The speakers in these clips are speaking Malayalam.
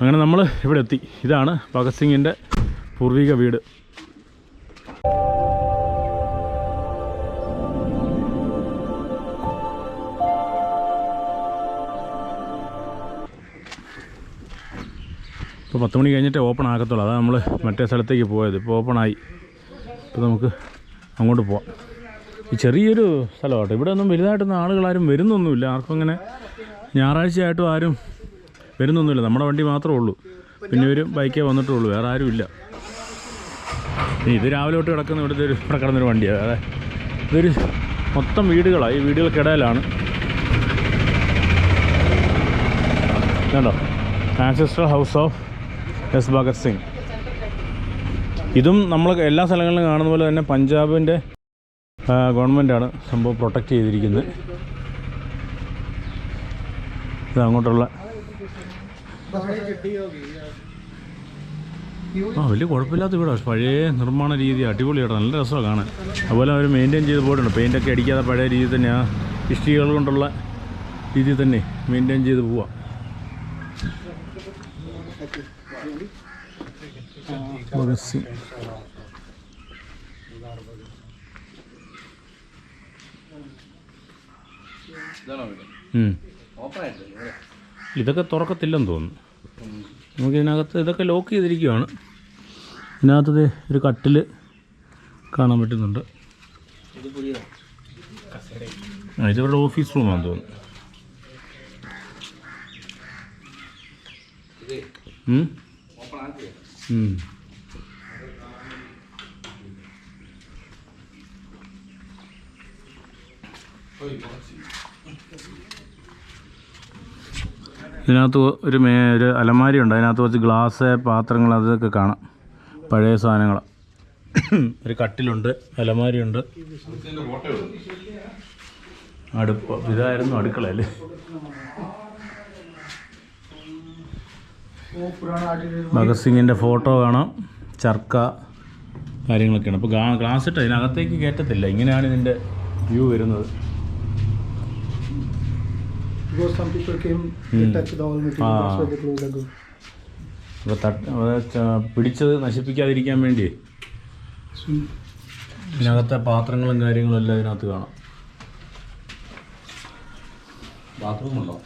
അങ്ങനെ നമ്മൾ ഇവിടെ എത്തി. ഇതാണ് ഭഗത് സിംഗിന്റെ പൂർവിക വീട്. ഇപ്പോൾ പത്ത് മണി കഴിഞ്ഞിട്ട് ഓപ്പൺ ആക്കത്തുള്ളൂ അതാണ് നമ്മൾ മറ്റേ സ്ഥലത്തേക്ക് പോയത്. ഇപ്പോൾ ഓപ്പണായി ഇപ്പോൾ നമുക്ക് അങ്ങോട്ട് പോവാം. ഈ ചെറിയൊരു സ്ഥലമാട്ടോ ഇവിടെ ഒന്നും വലുതായിട്ടൊന്നും ആളുകളാരും വരുന്നൊന്നുമില്ല. ആർക്കും അങ്ങനെ ഞായറാഴ്ചയായിട്ടും ആരും വരുന്നൊന്നുമില്ല. നമ്മുടെ വണ്ടി മാത്രമേ ഉള്ളൂ. പിന്നെ ഒരു ബൈക്കേ വന്നിട്ടുള്ളൂ വേറെ ആരും ഇല്ല. ഇത് രാവിലെ തൊട്ട് കിടക്കുന്ന ഇവിടുത്തെ ഒരു ഇവിടെ കിടന്നൊരു വണ്ടിയാണ് അതെ. ഇതൊരു മൊത്തം വീടുകളാണ് ഈ വീടുകൾക്കിടയിലാണ്. കണ്ടോ? Ancestor house of S Bhagat Singh ഇതും നമ്മൾ എല്ലാ സ്ഥലങ്ങളിലും കാണുന്ന പോലെ തന്നെ പഞ്ചാബിന്റെ ഗവൺമെന്റാണ് സംഭവം പ്രൊട്ടക്റ്റ് ചെയ്തിരിക്കുന്നത്. ഇത് അങ്ങോട്ടുള്ള ആ. വലിയ കുഴപ്പമില്ലാത്ത വീടാ. പക്ഷെ പഴയ നിർമ്മാണ രീതി അടിപൊളിയാണ് നല്ല രസമാണ് കാണാൻ. അതുപോലെ അവർ മെയിന്റെയിൻ ചെയ്ത് പോയിട്ടുണ്ട്. പെയിന്റൊക്കെ അടിക്കാതെ പഴയ രീതി തന്നെ ആ ഇഷ്ടികകൾ കൊണ്ടുള്ള രീതിയിൽ തന്നെ. മെയിന്റെയിൻ ചെയ്ത് പോവാം. ഭഗത് സിംഗ്. ഉം. ഇതൊക്കെ തുറക്കത്തില്ലെന്ന് തോന്നുന്നു. നമുക്ക് ഇതിനകത്ത് ഇതൊക്കെ ലോക്ക് ചെയ്തിരിക്കുകയാണ് ഇതിനകത്ത് ഒരു കട്ടിൽ കാണാൻ പറ്റുന്നുണ്ട്. ഇത് ഓഫീസ് റൂമാണെന്ന് തോന്നുന്നു. ഉം? ഉം. ഇതിനകത്ത് ഒരു മേ ഒരു അലമാരി ഉണ്ട് അതിനകത്ത് കുറച്ച് ഗ്ലാസ് പാത്രങ്ങൾ അതൊക്കെ കാണാം. പഴയ സാധനങ്ങൾ. ഒരു കട്ടിലുണ്ട് അലമാരിയുണ്ട്. അടുപ്പ്. ഇതായിരുന്നു അടുക്കളയല്ലേ ഭഗത് സിംഗിന്റെ ഫോട്ടോ കാണാം. ചർക്ക കാര്യങ്ങളൊക്കെയാണ്. അപ്പോൾ ഗ്ലാസ് ഇട്ട് ഇതിനകത്തേക്ക് കയറ്റത്തില്ല. ഇങ്ങനെയാണ് ഇതിന്റെ വ്യൂ വരുന്നത്. Because some people came, to touch the whole material, Ah. that's why they closed the. അപ്പോൾ തട്ട് പിടിച്ചത് നശിപ്പിക്കാതിരിക്കാൻ വേണ്ടി. ഇതിനകത്തെ പാത്രങ്ങളും കാര്യങ്ങളും എല്ലാം ഇതിനകത്ത് കാണാം. ബാത്റൂം ഉണ്ടോ?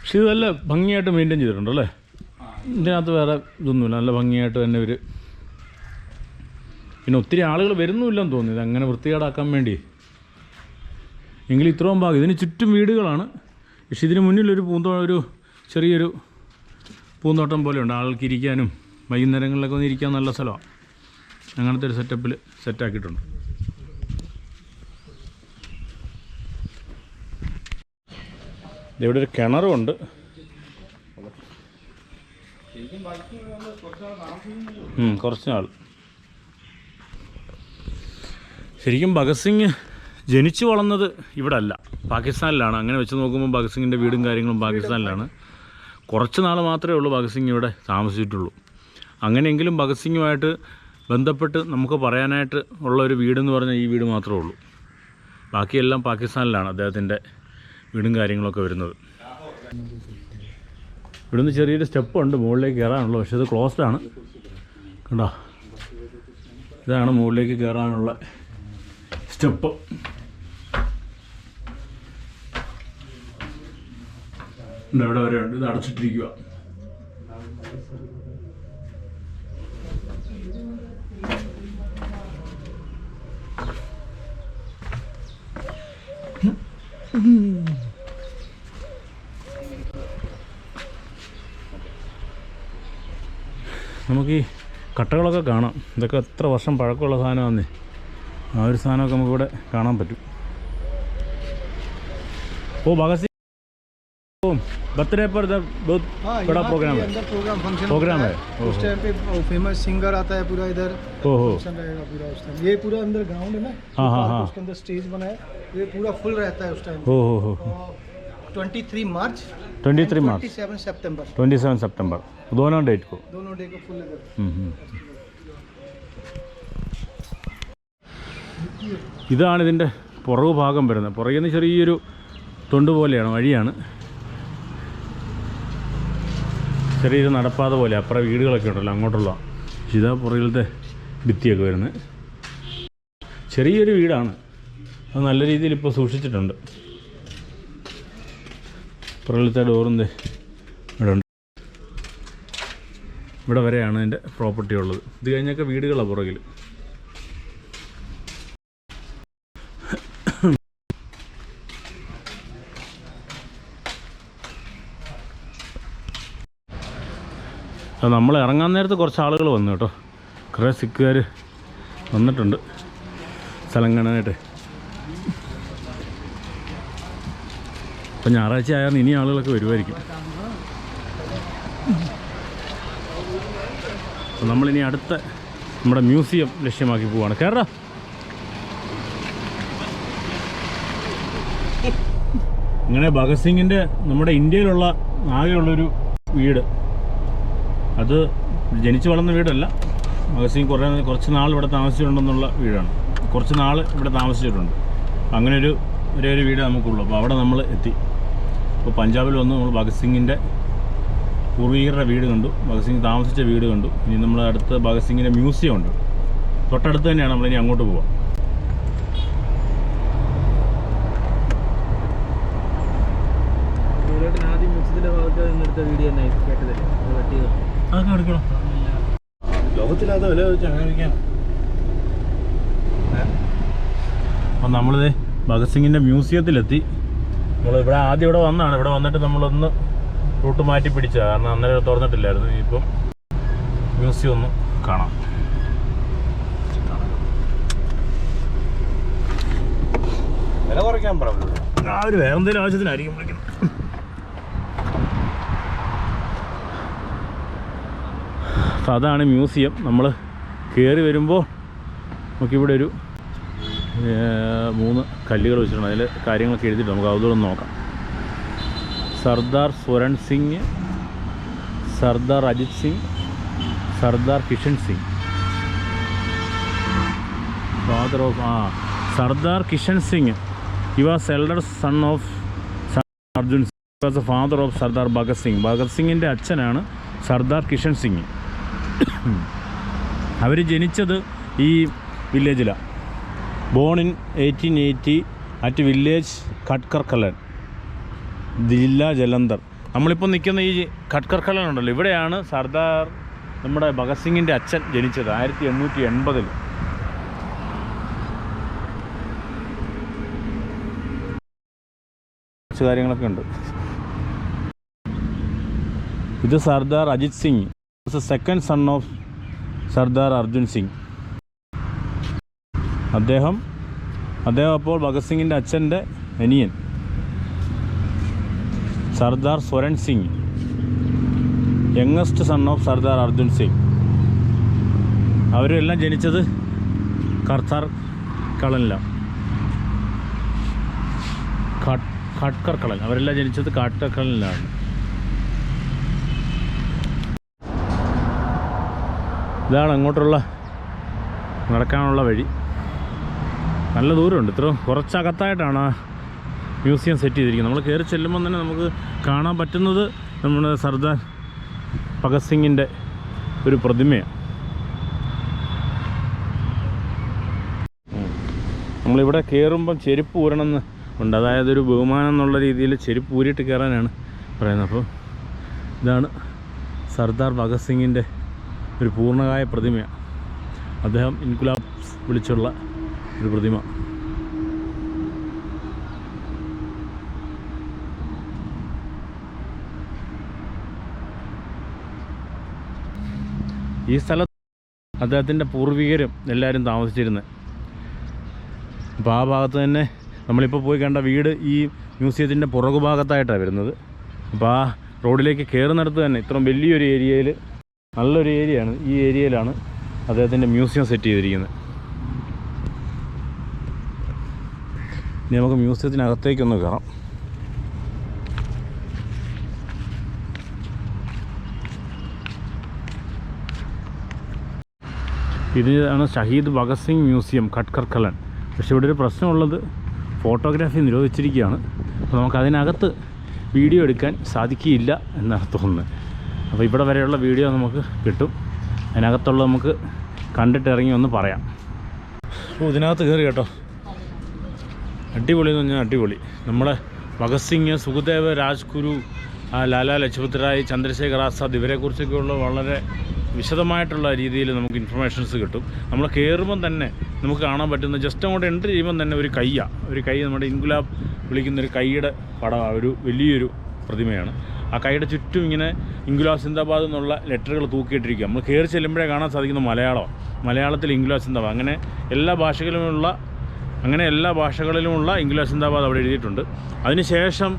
പക്ഷെ ഇത് നല്ല ഭംഗിയായിട്ട് മെയിന്റെയിൻ ചെയ്തിട്ടുണ്ട് അല്ലേ ഇതിനകത്ത് വേറെ ഇതൊന്നുമില്ല. നല്ല ഭംഗിയായിട്ട് തന്നെ ഒരു പിന്നെ ഒത്തിരി ആളുകൾ വരുന്നുമില്ലെന്ന് തോന്നി ഇത് അങ്ങനെ വൃത്തികേടാക്കാൻ വേണ്ടി. എങ്കിൽ ഇത്രയും ഭാഗം. ഇതിന് ചുറ്റും വീടുകളാണ്. പക്ഷെ ഇതിന് മുന്നിലൊരു പൂന്തോ ഒരു ചെറിയൊരു പൂന്തോട്ടം പോലെയുണ്ട്. ആൾക്ക് ഇരിക്കാനും വൈകുന്നേരങ്ങളിലൊക്കെ ഒന്ന് ഇരിക്കാൻ നല്ല സ്ഥലമാണ്. അങ്ങനത്തെ ഒരു സെറ്റപ്പിൽ സെറ്റാക്കിയിട്ടുണ്ട് ഇവിടെ ഒരു കിണറുമുണ്ട്. ഉം, കുറച്ച് നാൾ. ശരിക്കും ഭഗത് സിംഗ് ജനിച്ചു വളർന്നത് ഇവിടെ അല്ല പാകിസ്ഥാനിലാണ്. അങ്ങനെ വെച്ച് നോക്കുമ്പോൾ ഭഗത് സിംഗിന്റെ വീടും കാര്യങ്ങളും പാകിസ്ഥാനിലാണ്. കുറച്ച് നാൾ മാത്രമേ ഉള്ളൂ ഭഗത് സിംഗ് ഇവിടെ താമസിച്ചിട്ടുള്ളൂ. അങ്ങനെയെങ്കിലും ഭഗത് സിംഗുമായിട്ട് ബന്ധപ്പെട്ട് നമുക്ക് പറയാനായിട്ട് ഉള്ള ഒരു വീടെന്ന് പറഞ്ഞാൽ ഈ വീട് മാത്രമേ ഉള്ളൂ. ബാക്കിയെല്ലാം പാകിസ്ഥാനിലാണ് അദ്ദേഹത്തിന്റെ വീടും കാര്യങ്ങളൊക്കെ വരുന്നത്. ഇവിടുന്ന് ചെറിയൊരു സ്റ്റെപ്പ് ഉണ്ട് മുകളിലേക്ക് കയറാനുള്ളൂ പക്ഷേ ഇത് ക്ലോസ്ഡ് ആണ്. കണ്ടോ? ഇതാണ് മുകളിലേക്ക് കയറാനുള്ള സ്റ്റെപ്പ് ഇവിടെ വരെ ഉണ്ട്. ഇത് അടച്ചിട്ടിരിക്കുക നമുക്ക് ഈ കട്ടകളൊക്കെ കാണാം. ഇതൊക്കെ എത്ര വർഷം പഴക്കമുള്ള സാധനമാണെന്നേ ആ ഒരു സാധനമൊക്കെ നമുക്കിവിടെ കാണാൻ പറ്റും ഓ ഭഗത് സിംഗ് ओ बर्थडे पर इधर बहुत हाँ, बड़ा यहाँ पे प्रोग्राम है अंदर प्रोग्राम फंक्शन प्रोग्राम होता है, उस ओहो। टाइम पे फेमस सिंगर आता है पूरा इधर ओहो फंक्शन रहेगा पूरा उस टाइम ये पूरा अंदर ग्राउंड है ना हाँ, हाँ, पार्क, हाँ। उसके अंदर स्टेज बना है ये पूरा फुल रहता है उस टाइम हो हो हो twenty three March twenty three March twenty seven September twenty seven सितंबर दोनों डेट को दोनों डे को फुल ഇതാണ് ഇതിന്റെ പുറകു ഭാഗം വരുന്നത്. പുറകിൽ ചെറിയൊരു തൊണ്ട് പോലെയാണ് വഴിയാണ്. ചെറിയൊരു നടപ്പാത പോലെ അപ്പുറ വീടുകളൊക്കെ ഉണ്ടല്ലോ അങ്ങോട്ടുള്ള. ഇതാ പുറകിലത്തെ ഭിത്തിയൊക്കെ വരുന്നത്. ചെറിയൊരു വീടാണ്. അത് നല്ല രീതിയിൽ ഇപ്പോൾ സൂക്ഷിച്ചിട്ടുണ്ട്. പുറകിലത്തെ ഡോറിന്റെ ഇവിടെ ഉണ്ട് ഇവിടെ വരെയാണ് എന്റെ പ്രോപ്പർട്ടി ഉള്ളത്. ഇത് കഴിഞ്ഞൊക്കെ വീടുകളാണ് പുറകിൽ അത് നമ്മൾ ഇറങ്ങാൻ നേരത്ത് കുറച്ച് ആളുകൾ വന്നു കേട്ടോ. കുറേ സിക്കുകാർ വന്നിട്ടുണ്ട്. സ്ഥലം കാണാനായിട്ട്. ഇപ്പം ഞായറാഴ്ച ആയാൽ ഇനി ആളുകളൊക്കെ വരുമായിരിക്കും അപ്പം നമ്മളിനി അടുത്ത നമ്മുടെ മ്യൂസിയം ലക്ഷ്യമാക്കി പോവാണ്. കേട്ടോ ഇങ്ങനെ ഭഗത് സിംഗിന്റെ നമ്മുടെ ഇന്ത്യയിലുള്ള ആകെയുള്ളൊരു വീട്. അത് ജനിച്ചു വളർന്ന വീടല്ല. സിംഗ് കുറേ കുറച്ച് നാൾ ഇവിടെ താമസിച്ചിട്ടുണ്ടെന്നുള്ള വീടാണ്. കുറച്ച് നാൾ ഇവിടെ താമസിച്ചിട്ടുണ്ട്. അങ്ങനെ ഒരു ഒരേ ഒരു വീട് നമുക്കുള്ളൂ. അപ്പോൾ അവിടെ നമ്മൾ എത്തി. അപ്പോൾ പഞ്ചാബിൽ വന്ന് നമ്മൾ ഭഗത് സിംഗിന്റെ പൂർവീകരുടെ വീട് കണ്ടു. ഭഗത് സിംഗ് താമസിച്ച വീട് കണ്ടു. ഇനി നമ്മൾ അടുത്ത് ഭഗത് സിംഗിന്റെ മ്യൂസിയം ഉണ്ട്. തൊട്ടടുത്ത് തന്നെയാണ് നമ്മളിനി അങ്ങോട്ട് പോവാം ആദ്യം മ്യൂസിയത്തിന്റെ ഭാഗത്ത് നിന്നെടുത്ത വീഡിയോ തന്നെ കേട്ടതല്ലേ അത് കട്ട് ചെയ്തു അതൊക്കെ എടുക്കണം. ലോകത്തില്ലാത്ത വില വെച്ച് അങ്ങനെ വിൽക്കാൻ അപ്പം നമ്മളിത് ഭഗത് സിംഗിന്റെ മ്യൂസിയത്തിലെത്തി. നമ്മൾ ഇവിടെ ആദ്യം ഇവിടെ വന്നാണ്. ഇവിടെ വന്നിട്ട് നമ്മളൊന്ന് റൂട്ട് മാറ്റി പിടിച്ചത്. കാരണം അന്നേരം തുറന്നിട്ടില്ലായിരുന്നു. ഇപ്പം മ്യൂസിയം ഒന്ന് കാണാം. വില കുറയ്ക്കാൻ പറഞ്ഞു ആ ഒരു വേറെ എന്തെങ്കിലും ആവശ്യത്തിനായിരിക്കും വിളിക്കുന്നത് അപ്പം അതാണ് മ്യൂസിയം. നമ്മൾ കയറി വരുമ്പോൾ നമുക്കിവിടെ ഒരു മൂന്ന് കല്ലുകൾ വെച്ചിട്ടുണ്ട്. അതിൽ കാര്യങ്ങളൊക്കെ എഴുതിയിട്ട് നമുക്ക് അതുകൂടെ നോക്കാം. Sardar Swaran Singh Sardar Ajit Singh Sardar Kishan Singh. Father of ah Sardar Kishan Singh. He was elder son of Arjun Singh was a father of Sardar Bhagat Singh Bhagat സിംഗിന്റെ അച്ഛനാണ് സർദാർ കിഷൻ സിംഗ്. അവർ ജനിച്ചത് ഈ വില്ലേജിലാണ് born in eighteen eighty at village Khatkar Kalan ജില്ല ജലന്ധർ. നമ്മളിപ്പോൾ നിൽക്കുന്ന ഈ ഖട്കർ കലൻ ഉണ്ടല്ലോ ഇവിടെയാണ് സർദാർ നമ്മുടെ ഭഗത് സിംഗിന്റെ അച്ഛൻ ജനിച്ചത് ആയിരത്തി എണ്ണൂറ്റി എൺപതിൽ കുറച്ച് കാര്യങ്ങളൊക്കെ ഉണ്ട്. ഇത് Sardar Ajit Singh. Second son of Sardar Arjun Singh അദ്ദേഹം അദ്ദേഹം അപ്പോൾ ഭഗത് സിംഗിന്റെ അച്ഛന്റെ അനിയൻ. Sardar Swaran Singh youngest son of Sardar Arjun Singh അവരെല്ലാം ജനിച്ചത് കർത്താർ കളനിലാണ് ഖട്കർ കളൻ അവരെല്ലാം ജനിച്ചത് കാട്ടർ കളനിലാണ് ഇതാണ് അങ്ങോട്ടുള്ള നടക്കാനുള്ള വഴി. നല്ല ദൂരമുണ്ട്. ഇത്ര കുറച്ചകത്തായിട്ടാണ് മ്യൂസിയം സെറ്റ് ചെയ്തിരിക്കുന്നത്. നമ്മൾ കയറി ചെല്ലുമ്പോൾ തന്നെ നമുക്ക് കാണാൻ പറ്റുന്നത് നമ്മുടെ സർദാർ ഭഗത് സിംഗിന്റെ ഒരു പ്രതിമയാണ്. നമ്മളിവിടെ കയറുമ്പം ചെരുപ്പ് ഊരണമെന്ന് ഉണ്ട്. അതായത് ഒരു ബഹുമാനം എന്നുള്ള രീതിയിൽ ചെരുപ്പ് ഊരിയിട്ട് കയറാനാണ് പറയുന്നത്. അപ്പോൾ ഇതാണ് സർദാർ ഭഗത് സിംഗിന്റെ ഒരു പൂർണകായ പ്രതിമയാണ് അദ്ദേഹം ഇൻകുലാബ് വിളിച്ചുള്ള ഒരു പ്രതിമ. ഈ സ്ഥലത്ത് അദ്ദേഹത്തിന്റെ പൂർവികരും എല്ലാവരും താമസിച്ചിരുന്നത് അപ്പോൾ ആ ഭാഗത്ത് തന്നെ നമ്മളിപ്പോൾ പോയി കണ്ട വീട് ഈ മ്യൂസിയത്തിന്റെ പുറകുഭാഗത്തായിട്ടാണ് വരുന്നത്. അപ്പോൾ ആ റോഡിലേക്ക് കയറുന്നിടത്ത് തന്നെ ഇത്രയും വലിയൊരു ഏരിയയിൽ നല്ലൊരു ഏരിയയാണ്. ഈ ഏരിയയിലാണ് അദ്ദേഹത്തിന്റെ മ്യൂസിയം സെറ്റ് ചെയ്തിരിക്കുന്നത്. ഇനി നമുക്ക് മ്യൂസിയത്തിനകത്തേക്കൊന്ന് കയറാം. ഇതാണ് ഷഹീദ് ഭഗത് സിംഗ് മ്യൂസിയം ഖട്കർ കലൻ പക്ഷേ ഇവിടെ ഒരു പ്രശ്നമുള്ളത് ഫോട്ടോഗ്രാഫി നിരോധിച്ചിരിക്കുകയാണ്. അപ്പോൾ നമുക്കതിനകത്ത് വീഡിയോ എടുക്കാൻ സാധിക്കില്ല എന്നാണ് തോന്നുന്നത്. അപ്പോൾ ഇവിടെ വരെയുള്ള വീഡിയോ നമുക്ക് കിട്ടും. അതിനകത്തുള്ള നമുക്ക് കണ്ടിട്ട് ഇറങ്ങി ഒന്ന് പറയാം. ഓ ഇതിനകത്ത് കയറി കേട്ടോ. അടിപൊളി എന്ന് പറഞ്ഞാൽ അടിപൊളി. നമ്മുടെ ഭഗത് സിംഗ് സുഖദേവ് രാജ്ഗുരു ലാലാ ലജ്പത് റായ് ചന്ദ്രശേഖർ ആസാദ് ഇവരെക്കുറിച്ചൊക്കെയുള്ള വളരെ വിശദമായിട്ടുള്ള രീതിയിൽ നമുക്ക് ഇൻഫർമേഷൻസ് കിട്ടും. നമ്മൾ കയറുമ്പം തന്നെ നമുക്ക് കാണാൻ പറ്റുന്ന ജസ്റ്റ് അങ്ങോട്ട് എൻട്രി ചെയ്യുമ്പം തന്നെ ഒരു കയ്യ. ഒരു കൈ നമ്മുടെ ഇൻഗുലാബ് വിളിക്കുന്ന ഒരു കൈയുടെ പടം ഒരു വലിയൊരു പ്രതിമയാണ്. ആ കൈയുടെ ചുറ്റും ഇങ്ങനെ ഇംഗ്ലോ സിന്ദാബാദ് എന്നുള്ള ലെറ്ററുകൾ തൂക്കിയിട്ടിരിക്കുക. നമ്മൾ കയറി ചെല്ലുമ്പോഴേ കാണാൻ സാധിക്കുന്ന മലയാളം. മലയാളത്തിൽ ഇംഗ്ലോ സിന്ദാബാദ് അങ്ങനെ എല്ലാ ഭാഷകളിലുമുള്ള അങ്ങനെ എല്ലാ ഭാഷകളിലുമുള്ള ഇംഗ്ലീഷ് സിന്ദാബാദ് അവിടെ എഴുതിയിട്ടുണ്ട്. അതിനുശേഷം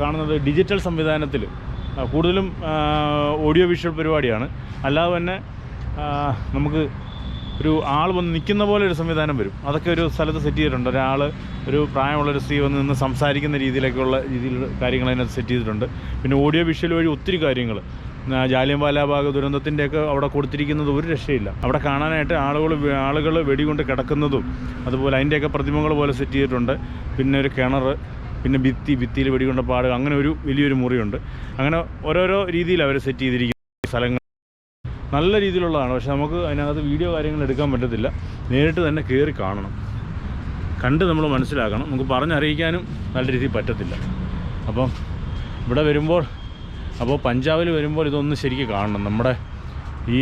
കാണുന്നത് ഡിജിറ്റൽ സംവിധാനത്തിൽ കൂടുതലും ഓഡിയോ വിഷ്വൽ പരിപാടിയാണ്. അല്ലാതെ തന്നെ നമുക്ക് ഒരു ആൾ വന്ന് നിൽക്കുന്ന പോലെ ഒരു സംവിധാനം വരും. അതൊക്കെ ഒരു സ്ഥലത്ത് സെറ്റ് ചെയ്തിട്ടുണ്ട്. ഒരാൾ ഒരു പ്രായമുള്ള ഒരു സ്ത്രീ വന്ന് നിന്ന് സംസാരിക്കുന്ന രീതിയിലൊക്കെയുള്ള രീതിയിൽ കാര്യങ്ങൾ അതിനകത്ത് സെറ്റ് ചെയ്തിട്ടുണ്ട്. പിന്നെ ഓഡിയോ വിഷ്വൽ വഴി ഒത്തിരി കാര്യങ്ങൾ. ജാലിയൻവാലാബാഗ് ദുരന്തത്തിന്റെയൊക്കെ അവിടെ കൊടുത്തിരിക്കുന്നത് ഒരു രക്ഷയില്ല. അവിടെ കാണാനായിട്ട് ആളുകൾ ആളുകൾ വെടികൊണ്ട് കിടക്കുന്നതും അതുപോലെ അതിന്റെയൊക്കെ പ്രതിമകൾ പോലെ സെറ്റ് ചെയ്തിട്ടുണ്ട്. പിന്നെ ഒരു കിണർ പിന്നെ ഭിത്തി ഭിത്തിയിൽ വെടികൊണ്ട പാടുക അങ്ങനെ ഒരു വലിയൊരു മുറിയുണ്ട്. അങ്ങനെ ഓരോരോ രീതിയിൽ അവർ സെറ്റ് ചെയ്തിരിക്കുന്ന സ്ഥലങ്ങൾ നല്ല രീതിയിലുള്ളതാണ്. പക്ഷെ നമുക്ക് അതിനകത്ത് വീഡിയോ കാര്യങ്ങൾ എടുക്കാൻ പറ്റത്തില്ല. നേരിട്ട് തന്നെ കയറി കാണണം. കണ്ട് നമ്മൾ മനസ്സിലാക്കണം. നമുക്ക് പറഞ്ഞറിയിക്കാനും നല്ല രീതിയിൽ പറ്റത്തില്ല. അപ്പം ഇവിടെ വരുമ്പോൾ അപ്പോൾ പഞ്ചാബിൽ വരുമ്പോൾ ഇതൊന്ന് ശരിക്കും കാണണം. നമ്മുടെ ഈ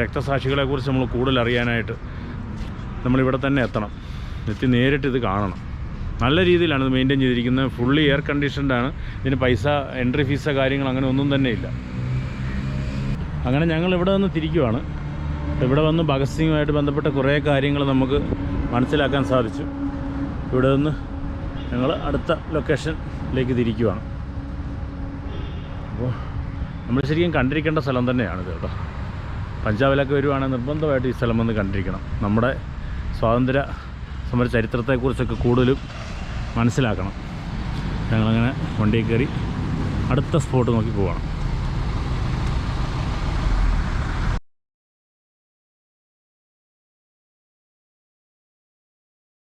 രക്തസാക്ഷികളെക്കുറിച്ച് നമ്മൾ കൂടുതൽ അറിയാനായിട്ട് നമ്മളിവിടെ തന്നെ എത്തണം. എത്തി നേരിട്ട് ഇത് കാണണം. നല്ല രീതിയിലാണ് ഇത് മെയിന്റെയിൻ ചെയ്തിരിക്കുന്നത്. ഫുള്ളി എയർ കണ്ടീഷൻഡാണ് ഇതിന് പൈസ എൻട്രി ഫീസോ കാര്യങ്ങൾ അങ്ങനെ ഒന്നും തന്നെ ഇല്ല. അങ്ങനെ ഞങ്ങൾ ഇവിടെ നിന്ന് തിരിക്കുവാണ്. ഇവിടെ വന്ന് ഭഗത് സിംഗുമായിട്ട് ബന്ധപ്പെട്ട കുറേ കാര്യങ്ങൾ നമുക്ക് മനസ്സിലാക്കാൻ സാധിച്ചു. ഇവിടെ നിന്ന് ഞങ്ങൾ അടുത്ത ലൊക്കേഷനിലേക്ക് തിരിക്കുവാണ്. അപ്പോൾ നമ്മൾ ശരിക്കും കണ്ടിരിക്കേണ്ട സ്ഥലം തന്നെയാണ് ഇത് കേട്ടോ. പഞ്ചാബിലൊക്കെ വരുവാണെങ്കിൽ നിർബന്ധമായിട്ട് ഈ സ്ഥലം വന്ന് കണ്ടിരിക്കണം. നമ്മുടെ സ്വാതന്ത്ര്യ സമര ചരിത്രത്തെക്കുറിച്ചൊക്കെ കൂടുതലും മനസ്സിലാക്കണം. ഞങ്ങളങ്ങനെ വണ്ടിയിൽ കയറി അടുത്ത സ്പോട്ട് നോക്കി പോവാണ്.